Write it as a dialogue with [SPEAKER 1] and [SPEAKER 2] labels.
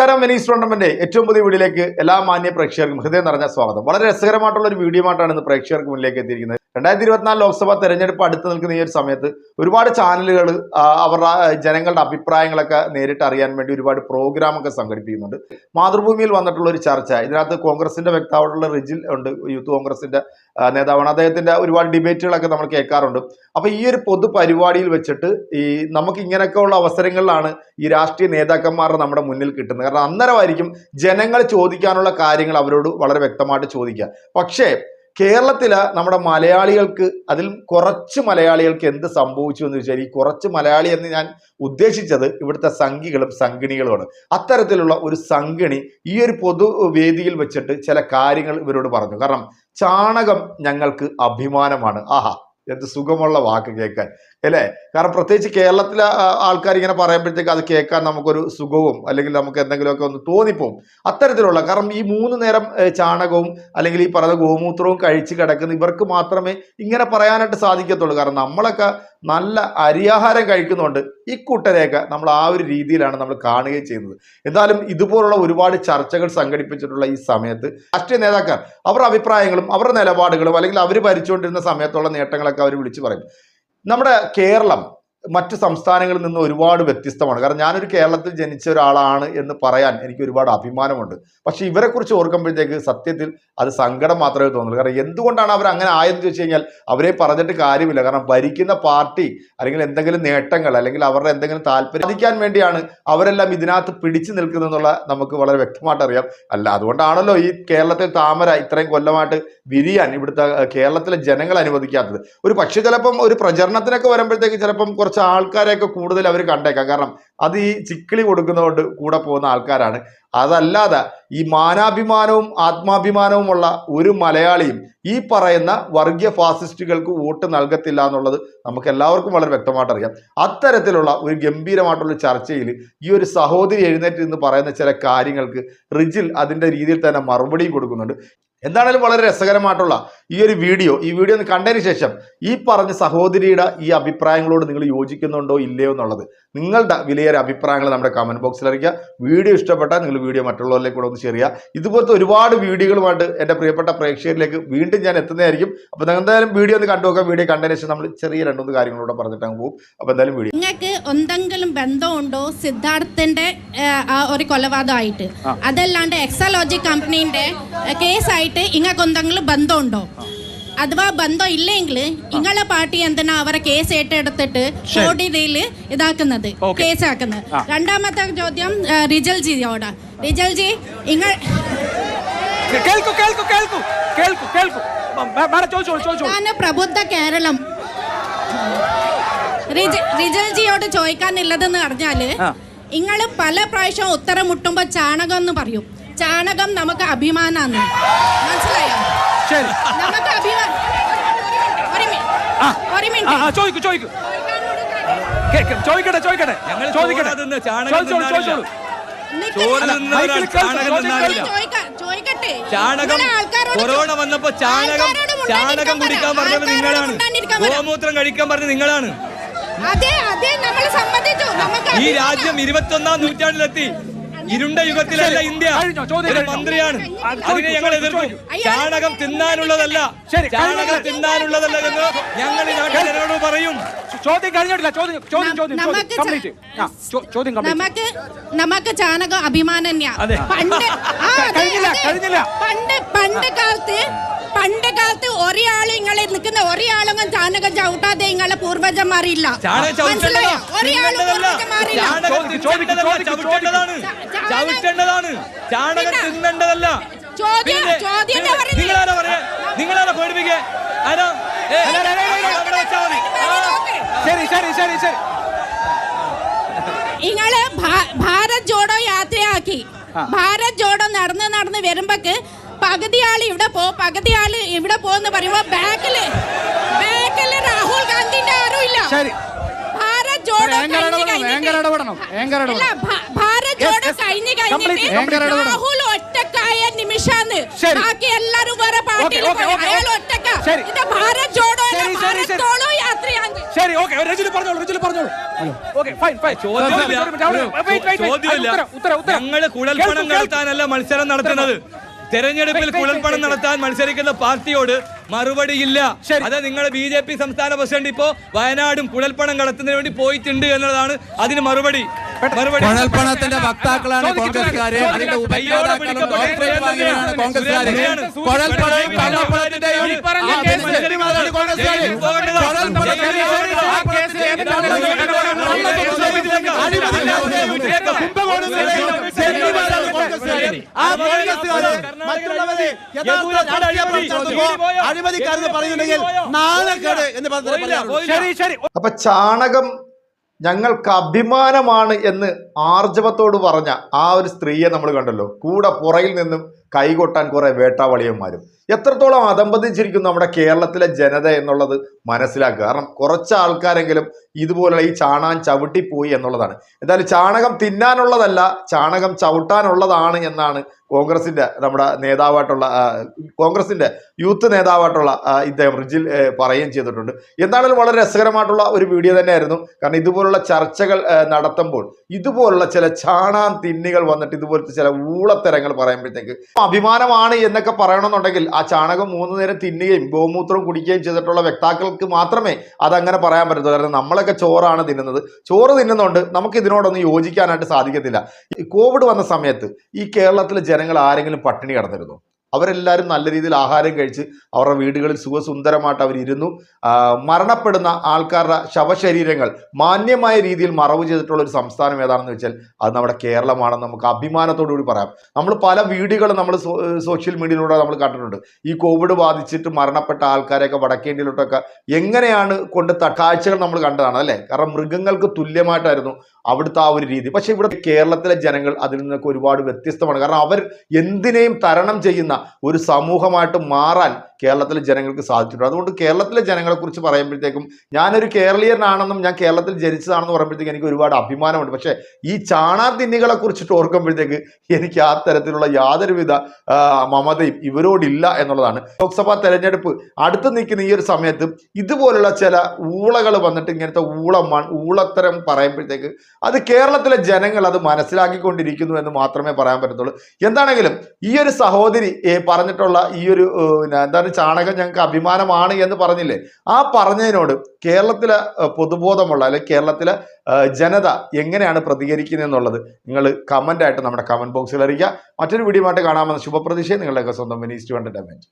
[SPEAKER 1] നമസ്കാരം Venice tournament ഏറ്റവും പുതിയ വീഡിയോയിലേക്ക് എല്ലാ മാന്യ പ്രേക്ഷകർക്കും ഹൃദയം നിറഞ്ഞ സ്വാഗതം. വളരെ രസകരമായിട്ടുള്ള ഒരു വീഡിയോ ആയിട്ടാണ് ഇന്ന് പ്രേക്ഷകർക്ക് മുന്നിലേക്ക് എത്തിയിരിക്കുന്നത്. രണ്ടായിരത്തി ഇരുപത്തിനാല് ലോക്സഭാ തെരഞ്ഞെടുപ്പ് അടുത്ത് നിൽക്കുന്ന ഈ ഒരു സമയത്ത് ഒരുപാട് ചാനലുകൾ അവരുടെ ജനങ്ങളുടെ അഭിപ്രായങ്ങളൊക്കെ നേരിട്ട് അറിയാൻ വേണ്ടി ഒരുപാട് പ്രോഗ്രാമൊക്കെ സംഘടിപ്പിക്കുന്നുണ്ട്. മാതൃഭൂമിയിൽ വന്നിട്ടുള്ള ഒരു ചർച്ച ഇതിനകത്ത് കോൺഗ്രസിന്റെ വ്യക്താവായിട്ടുള്ള റിജിൽ ഉണ്ട് യൂത്ത് കോൺഗ്രസിന്റെ നേതാവാണ്. അദ്ദേഹത്തിന്റെ ഒരുപാട് ഡിബേറ്റുകളൊക്കെ നമ്മൾ കേൾക്കാറുണ്ട്. അപ്പൊ ഈ ഒരു പൊതു പരിപാടിയിൽ വെച്ചിട്ട് ഈ നമുക്ക് ഇങ്ങനെയൊക്കെ ഉള്ള അവസരങ്ങളിലാണ് ഈ രാഷ്ട്രീയ നേതാക്കന്മാരുടെ നമ്മുടെ മുന്നിൽ കിട്ടുന്നത്. കാരണം അന്നേരമായിരിക്കും ജനങ്ങൾ ചോദിക്കാനുള്ള കാര്യങ്ങൾ അവരോട് വളരെ വ്യക്തമായിട്ട് ചോദിക്കുക. പക്ഷേ കേരളത്തിൽ നമ്മുടെ മലയാളികൾക്ക് അതിൽ കുറച്ച് മലയാളികൾക്ക് എന്ത് സംഭവിച്ചു എന്ന് വെച്ചാൽ ഈ കുറച്ച് മലയാളി എന്ന് ഞാൻ ഉദ്ദേശിച്ചത് ഇവിടുത്തെ സംഘികളും സംഘിണികളുമാണ്. അത്തരത്തിലുള്ള ഒരു സംഘിണി ഈ ഒരു പൊതുവേദിയിൽ വെച്ചിട്ട് ചില കാര്യങ്ങൾ ഇവരോട് പറഞ്ഞു. കാരണം ചാണകം ഞങ്ങൾക്ക് അഭിമാനമാണ്. ആഹാ എന്ത് സുഖമുള്ള വാക്ക് കേൾക്കാൻ. അല്ലേ? കാരണം പ്രത്യേകിച്ച് കേരളത്തിലെ ആൾക്കാർ ഇങ്ങനെ പറയുമ്പോഴത്തേക്ക് അത് കേൾക്കാൻ നമുക്കൊരു സുഖവും അല്ലെങ്കിൽ നമുക്ക് എന്തെങ്കിലുമൊക്കെ ഒന്ന് തോന്നിപ്പോവും. അത്തരത്തിലുള്ള കാരണം ഈ മൂന്ന് നേരം ചാണകവും അല്ലെങ്കിൽ ഈ പറയുന്ന ഗോമൂത്രവും കഴിച്ച് കിടക്കുന്ന ഇവർക്ക് മാത്രമേ ഇങ്ങനെ പറയാനായിട്ട് സാധിക്കത്തുള്ളൂ. കാരണം നമ്മളൊക്കെ നല്ല അരിയാഹാരം കഴിക്കുന്നുണ്ട് ഈ കൂട്ടരെയൊക്കെ നമ്മൾ ആ ഒരു രീതിയിലാണ് നമ്മൾ കാണുകയും ചെയ്യുന്നത്. എന്തായാലും ഇതുപോലുള്ള ഒരുപാട് ചർച്ചകൾ സംഘടിപ്പിച്ചിട്ടുള്ള ഈ സമയത്ത് രാഷ്ട്രീയ നേതാക്കൾ അവരുടെ അഭിപ്രായങ്ങളും അവരുടെ നിലപാടുകളും അല്ലെങ്കിൽ അവർ ഭരിച്ചുകൊണ്ടിരുന്ന സമയത്തുള്ള നേട്ടങ്ങളൊക്കെ അവർ വിളിച്ചു പറയും. നമ്മുടെ കേരളം മറ്റ് സംസ്ഥാനങ്ങളിൽ നിന്ന് ഒരുപാട് വ്യത്യസ്തമാണ്. കാരണം ഞാനൊരു കേരളത്തിൽ ജനിച്ച ഒരാളാണ് എന്ന് പറയാൻ എനിക്ക് ഒരുപാട് അഭിമാനമുണ്ട്. പക്ഷെ ഇവരെക്കുറിച്ച് ഓർക്കുമ്പോഴത്തേക്ക് സത്യത്തിൽ അത് സങ്കടം മാത്രമേ തോന്നുള്ളൂ. കാരണം എന്തുകൊണ്ടാണ് അവർ അങ്ങനെ ആയെന്ന് ചോദിച്ചു കഴിഞ്ഞാൽ അവരെ പറഞ്ഞിട്ട് കാര്യമില്ല. കാരണം ഭരിക്കുന്ന പാർട്ടി അല്ലെങ്കിൽ എന്തെങ്കിലും നേട്ടങ്ങൾ അല്ലെങ്കിൽ അവരുടെ എന്തെങ്കിലും താല്പര്യം വേണ്ടിയാണ് അവരെല്ലാം ഇതിനകത്ത് പിടിച്ചു നിൽക്കുന്നതെന്നുള്ള നമുക്ക് വളരെ വ്യക്തമായിട്ട് അറിയാം. അല്ല അതുകൊണ്ടാണല്ലോ ഈ കേരളത്തിൽ താമര ഇത്രയും കൊല്ലമായിട്ട് വിരിയാൻ ഇവിടുത്തെ കേരളത്തിലെ ജനങ്ങൾ അനുവദിക്കാത്തത്. ഒരു പക്ഷേ ചിലപ്പം ഒരു പ്രചരണത്തിനൊക്കെ വരുമ്പോഴത്തേക്ക് ചിലപ്പം കുറച്ച് ആൾക്കാരെയൊക്കെ കൂടുതൽ അവർ കണ്ടേക്കാം. കാരണം അത് ഈ ചിക്കിളി കൊടുക്കുന്നതുകൊണ്ട് കൂടെ പോകുന്ന ആൾക്കാരാണ്. അതല്ലാതെ ഈ മാനാഭിമാനവും ആത്മാഭിമാനവുമുള്ള ഒരു മലയാളിയും ഈ പറയുന്ന വർഗീയ ഫാസിസ്റ്റുകൾക്ക് വോട്ട് നൽകത്തില്ല എന്നുള്ളത് നമുക്ക് എല്ലാവർക്കും വളരെ വ്യക്തമായിട്ട് അറിയാം. അത്തരത്തിലുള്ള ഒരു ഗംഭീരമായിട്ടുള്ള ചർച്ചയിൽ ഈ ഒരു സഹോദരി എഴുന്നേറ്റ് എന്ന് പറയുന്ന ചില കാര്യങ്ങൾക്ക് റിജിൽ അതിന്റെ രീതിയിൽ തന്നെ മറുപടിയും കൊടുക്കുന്നുണ്ട്. എന്താണേലും വളരെ രസകരമായിട്ടുള്ള ഈ ഒരു വീഡിയോ ഈ വീഡിയോ ഒന്ന് കണ്ടതിന് ശേഷം ഈ പറഞ്ഞ സഹോദരിയുടെ ഈ അഭിപ്രായങ്ങളോട് നിങ്ങൾ യോജിക്കുന്നുണ്ടോ ഇല്ലയോ എന്നുള്ളത് നിങ്ങളുടെ വിലയേറെ അഭിപ്രായങ്ങൾ നമ്മുടെ കമന്റ് ബോക്സിൽ അറിയിക്കുക. വീഡിയോ ഇഷ്ടപ്പെട്ടാൽ നിങ്ങൾ വീഡിയോ മറ്റുള്ളവരിലേക്ക് കൂടെ ഒന്ന് ഷെയർ ചെയ്യുക. ഇതുപോലത്തെ ഒരുപാട് വീഡിയോകളുമായിട്ട് എന്റെ പ്രിയപ്പെട്ട പ്രേക്ഷകരിലേക്ക് വീണ്ടും ഞാൻ എത്തുന്നതായിരിക്കും. അപ്പോൾ നിങ്ങൾ എന്തായാലും വീഡിയോ ഒന്ന് കണ്ടു നോക്കാം വീഡിയോ കണ്ടതിന് ശേഷം നമ്മൾ ചെറിയ രണ്ടുമൂന്ന് കാര്യങ്ങളോട് പറഞ്ഞിട്ട് അങ്ങ് പോകും. അപ്പോൾ എന്തായാലും വീഡിയോ
[SPEAKER 2] നിങ്ങൾക്ക് എന്തെങ്കിലും ബന്ധമുണ്ടോ ആ ഒരു കൊലപാതകമായിട്ട്? അതല്ലാണ്ട് എക്സലോജി കമ്പനീന്റെ കേസായിട്ട് ഇങ്ങൾക്ക് എന്തെങ്കിലും ബന്ധമുണ്ടോ? അഥവാ ബന്ധം ഇല്ലെങ്കിൽ നിങ്ങളെ പാർട്ടി എന്തിനാ അവരെ കേസ് ഏറ്റെടുത്തിട്ട് കോടതിയിൽ ഇതാക്കുന്നത്? കേസാക്കുന്നത്. രണ്ടാമത്തെ ചോദ്യം റിജൽ ജിയോട്. റിജൽ ജി നിങ്ങൾ
[SPEAKER 3] കേൾക്കൂ കേൾക്കൂ കേൾക്കൂ കേൾക്കൂ കേൾക്കൂ. മാഡം ചോദിച്ചോളൂ ചോദിച്ചോളൂ.
[SPEAKER 2] ഞാൻ പ്രബുദ്ധ കേരളം. റിജ- റിജൽ ജിയോട് ചോദിക്കാനുള്ളതെന്ന് പറഞ്ഞാൽ
[SPEAKER 3] ഇങ്ങൾ
[SPEAKER 2] നിങ്ങൾ പല പ്രാവശ്യം ഉത്തരം മുട്ടുമ്പോ ചാണകം എന്ന് പറയും. ചാണകം നമുക്ക് അഭിമാനാന്ന്. മനസ്സിലായോ?
[SPEAKER 3] ശരി.
[SPEAKER 2] നമുക്ക് അഭിമാനം ഒരു മിനിറ്റ്. ഒരു മിനിറ്റ്.
[SPEAKER 3] ചോദിക്കൂ ചോദിക്കൂ. ചോദിക്കട്ടെ ചോദിക്കട്ടെ. ചോദിക്കട്ടെ.
[SPEAKER 4] ചാണകം കൊറോണ വന്നപ്പോ ചാണകം ചാണകം കുടിക്കാൻ പറഞ്ഞത് നിങ്ങളാണ്. ഗോമൂത്രം കഴിക്കാൻ പറഞ്ഞത് നിങ്ങളാണ്. ഈ രാജ്യം ഇരുപത്തി ഒന്നാം നൂറ്റാണ്ടിലെത്തി. ഇരുണ്ട യുഗത്തിലല്ല ഇന്ത്യ. ഒരു മന്ത്രിയാണ്. അതിനെ ഞങ്ങൾ എതിർക്കും. ചാണകം തിന്നാനുള്ളതല്ല.
[SPEAKER 3] ശരി,
[SPEAKER 4] ചാണകം. തിന്നാനുള്ളതല്ല എന്ന് ഞങ്ങൾ ഈ നാട്ടുകാരോട് പറയും.
[SPEAKER 3] ചോദ്യം കഴിഞ്ഞിട്ടില്ല. ചോദ്യം ചോദ്യം ചോദ്യം
[SPEAKER 2] നമുക്ക് നമുക്ക് നമുക്ക് ചാണകം അഭിമാനം തന്നെയാ.
[SPEAKER 4] അതെ.
[SPEAKER 2] പണ്ട്. പണ്ട് പണ്ട് കാലത്ത് പണ്ട് കാലത്ത് ഒരാൾ ഇങ്ങളെ നിൽക്കുന്ന ഒരാളൊന്നും ചാണകം ചവിട്ടാതെ ഇങ്ങളെ പൂർവജന്മാരില്ല
[SPEAKER 4] ചാണകം
[SPEAKER 2] മനസ്സിലായോ? ഒരാളും പൂർവജന്മാരില്ല
[SPEAKER 4] ചവിട്ടേണ്ടതാണ്. ചാണകം തിന്നേണ്ടതല്ല.
[SPEAKER 2] ചോദ്യം എന്താ?
[SPEAKER 4] നിങ്ങളാരാ പറയാ? നിങ്ങളാരാ പേടിപ്പിക്കേ? ആരാ.
[SPEAKER 3] ശരി ശരി ശരി ശരി.
[SPEAKER 2] ഭാരത് ജോഡോ യാത്രയാക്കി. ഭാരത് ജോഡോ നടന്ന് നടന്ന് വരുമ്പോക്ക് പകുതി ആൾ ഇവിടെ പോ പകുതി ആൾ ഇവിടെ പോന്ന് പറയുമ്പോ ബാക്കിൽ ബാക്കിൽ രാഹുൽ ഗാന്ധിന്റെ ആരും ഇല്ല.
[SPEAKER 3] ശരി.
[SPEAKER 2] ഭാരത് ജോഡോ ഭാരത് ജോഡോ കഴിഞ്ഞ് കഴിഞ്ഞിട്ട് രാഹുൽ ഒറ്റക്കായ നിമിഷാന്ന്. ബാക്കി എല്ലാരും വേറെ പാർട്ടിയിൽ അയാൾ ഒറ്റക്ക. ഇത് ഭാരത് ജോഡോ
[SPEAKER 3] ശരി,
[SPEAKER 2] യാത്രയാണ്
[SPEAKER 3] ഓക്കെ രജുലി പറഞ്ഞോളൂ രജുലി പറഞ്ഞോളൂ. ഓക്കെ ഫൈൻ ഫൈൻ
[SPEAKER 4] ചോദ്യമില്ല. ഞങ്ങൾ കുഴൽപ്പണം നടത്താനല്ല മത്സരം നടത്തുന്നത്. തെരഞ്ഞെടുപ്പിൽ കുഴൽപ്പണം. നടത്താൻ മത്സരിക്കുന്ന പാർട്ടിയോട് മറുപടിയില്ല.
[SPEAKER 3] ഇല്ല
[SPEAKER 4] അത് നിങ്ങളുടെ ബി ജെ പി സംസ്ഥാന പ്രസിഡന്റ് ഇപ്പോ വയനാടും കുഴൽപ്പണം കടത്തുന്നതിന് വേണ്ടി പോയിട്ടുണ്ട് എന്നുള്ളതാണ് അതിന് മറുപടി.
[SPEAKER 5] കുഴൽപ്പണത്തിന്റെ വക്താക്കളാണ് കോൺഗ്രസ്കാര് അതിന്റെ വാങ്ങിയവരാണ് കോൺഗ്രസ്സുകാര്
[SPEAKER 6] മറ്റുള്ളവരെ യഥാർത്ഥ രാഷ്ട്രീയ പ്രവർത്തനത്തിനോ അഴിമതിക്കാരെന്ന് പറയുന്നുണ്ടെങ്കിൽ നാണക്കേട് എന്ന്
[SPEAKER 1] അപ്പൊ ചാണകം ഞങ്ങൾക്ക് അഭിമാനമാണ് എന്ന് ആർജവത്തോട് പറഞ്ഞ ആ ഒരു സ്ത്രീയെ നമ്മൾ കണ്ടല്ലോ. കൂടെ പുറയിൽ നിന്നും കൈകൊട്ടാൻ കുറെ വേട്ടാവളിയന്മാരും. എത്രത്തോളം അതമ്പതിച്ചിരിക്കുന്നു നമ്മുടെ കേരളത്തിലെ ജനത എന്നുള്ളത് മനസ്സിലാക്കുക. കാരണം കുറച്ച് ആൾക്കാരെങ്കിലും ഇതുപോലുള്ള ഈ ചാണാൻ ചവിട്ടിപ്പോയി എന്നുള്ളതാണ്. എന്തായാലും ചാണകം തിന്നാനുള്ളതല്ല ചാണകം ചവിട്ടാനുള്ളതാണ് എന്നാണ് കോൺഗ്രസിന്റെ നമ്മുടെ നേതാവായിട്ടുള്ള കോൺഗ്രസിന്റെ യൂത്ത് നേതാവായിട്ടുള്ള ഇദ്ദേഹം റിജിൽ പറയുകയും ചെയ്തിട്ടുണ്ട്. എന്താണെങ്കിലും വളരെ രസകരമായിട്ടുള്ള ഒരു വീഡിയോ തന്നെയായിരുന്നു. കാരണം ഇതുപോലുള്ള ചർച്ചകൾ നടത്തുമ്പോൾ ഇതുപോലുള്ള ചില ചാണാൻ തിന്നികൾ വന്നിട്ട് ഇതുപോലത്തെ ചില ഊളത്തരങ്ങൾ പറയുമ്പോഴത്തേക്ക് അഭിമാനമാണ് എന്നൊക്കെ പറയണമെന്നുണ്ടെങ്കിൽ ആ ചാണകം മൂന്ന് നേരം തിന്നുകയും ഗോമൂത്രം കുടിക്കുകയും ചെയ്തിട്ടുള്ള വ്യക്താക്കൾക്ക് മാത്രമേ അതങ്ങനെ പറയാൻ പറ്റത്തുള്ളൂ. കാരണം നമ്മളൊക്കെ ചോറാണ് തിന്നുന്നത്. ചോറ് തിന്നുന്നുണ്ട് നമുക്ക് ഇതിനോടൊന്നും യോജിക്കാനായിട്ട് സാധിക്കത്തില്ല. കോവിഡ് വന്ന സമയത്ത് ഈ കേരളത്തിലെ ജനങ്ങൾ ആരെങ്കിലും പട്ടിണി കിടന്നിരുന്നു? അവരെല്ലാവരും നല്ല രീതിയിൽ ആഹാരം കഴിച്ച് അവരുടെ വീടുകളിൽ സുഖസുന്ദരമായിട്ട് അവരിരുന്നു. മരണപ്പെടുന്ന ആൾക്കാരുടെ ശവശരീരങ്ങൾ മാന്യമായ രീതിയിൽ മറവ് ചെയ്തിട്ടുള്ള ഒരു സംസ്ഥാനം ഏതാണെന്ന് വെച്ചാൽ അത് നമ്മുടെ കേരളമാണെന്ന് നമുക്ക് അഭിമാനത്തോടു കൂടി പറയാം. നമ്മൾ പല വീടുകളും നമ്മൾ സോഷ്യൽ മീഡിയയിലൂടെ നമ്മൾ കണ്ടിട്ടുണ്ട്. ഈ കോവിഡ് ബാധിച്ചിട്ട് മരണപ്പെട്ട ആൾക്കാരെയൊക്കെ വടക്കേണ്ടിയിലോട്ടൊക്കെ എങ്ങനെയാണ് കൊണ്ട് കാഴ്ചകൾ നമ്മൾ കണ്ടതാണ് അല്ലേ? കാരണം മൃഗങ്ങൾക്ക് തുല്യമായിട്ടായിരുന്നു അവിടുത്തെ ആ ഒരു രീതി. പക്ഷേ ഇവിടെ കേരളത്തിലെ ജനങ്ങൾ അതിൽ നിന്നൊക്കെ ഒരുപാട് വ്യത്യസ്തമാണ്. കാരണം അവർ എന്തിനേയും തരണം ചെയ്യുന്ന ഒരു സമൂഹമായിട്ട് മാറാൻ കേരളത്തിലെ ജനങ്ങൾക്ക് സാധിച്ചിട്ടുണ്ട്. അതുകൊണ്ട് കേരളത്തിലെ ജനങ്ങളെക്കുറിച്ച് പറയുമ്പോഴത്തേക്കും ഞാനൊരു കേരളീയനാണെന്നും ഞാൻ കേരളത്തിൽ ജനിച്ചതാണെന്ന് പറയുമ്പോഴത്തേക്ക് എനിക്ക് ഒരുപാട് അഭിമാനമുണ്ട്. പക്ഷേ ഈ ചാണാർതിന്നികളെ കുറിച്ചിട്ട് ഓർക്കുമ്പോഴത്തേക്ക് എനിക്ക് ആ തരത്തിലുള്ള യാതൊരുവിധ മമതയും ഇവരോടില്ല എന്നുള്ളതാണ്. ലോക്സഭാ തെരഞ്ഞെടുപ്പ് അടുത്ത് നിൽക്കുന്ന ഈ ഒരു സമയത്ത് ഇതുപോലുള്ള ചില ഊളകൾ വന്നിട്ട് ഇങ്ങനത്തെ ഊള ഊളത്തരം പറയുമ്പോഴത്തേക്ക് അത് കേരളത്തിലെ ജനങ്ങൾ അത് മനസ്സിലാക്കിക്കൊണ്ടിരിക്കുന്നു എന്ന് മാത്രമേ പറയാൻ പറ്റത്തുള്ളൂ. എന്താണെങ്കിലും ഈ ഒരു സഹോദരി പറഞ്ഞിട്ടുള്ള ഈ ഒരു ഏ, എന്താണ് ചാണകം ഞങ്ങൾക്ക് അഭിമാനമാണ് എന്ന് പറഞ്ഞില്ലേ? ആ പറഞ്ഞതിനോട് കേരളത്തിലെ പൊതുബോധമുള്ള അല്ലെങ്കിൽ കേരളത്തിലെ ജനത എങ്ങനെയാണ് പ്രതികരിക്കുന്നത് എന്നുള്ളത് നിങ്ങൾ കമന്റായിട്ട് നമ്മുടെ കമന്റ് ബോക്സിൽ അറിയിക്കുക. മറ്റൊരു വീഡിയോ ആയിട്ട് കാണാമെന്ന ശുഭപ്രതീക്ഷയെ നിങ്ങളുടെയൊക്കെ സ്വന്തം മിനിസ്റ്റർ എന്റർടൈൻമെന്റ്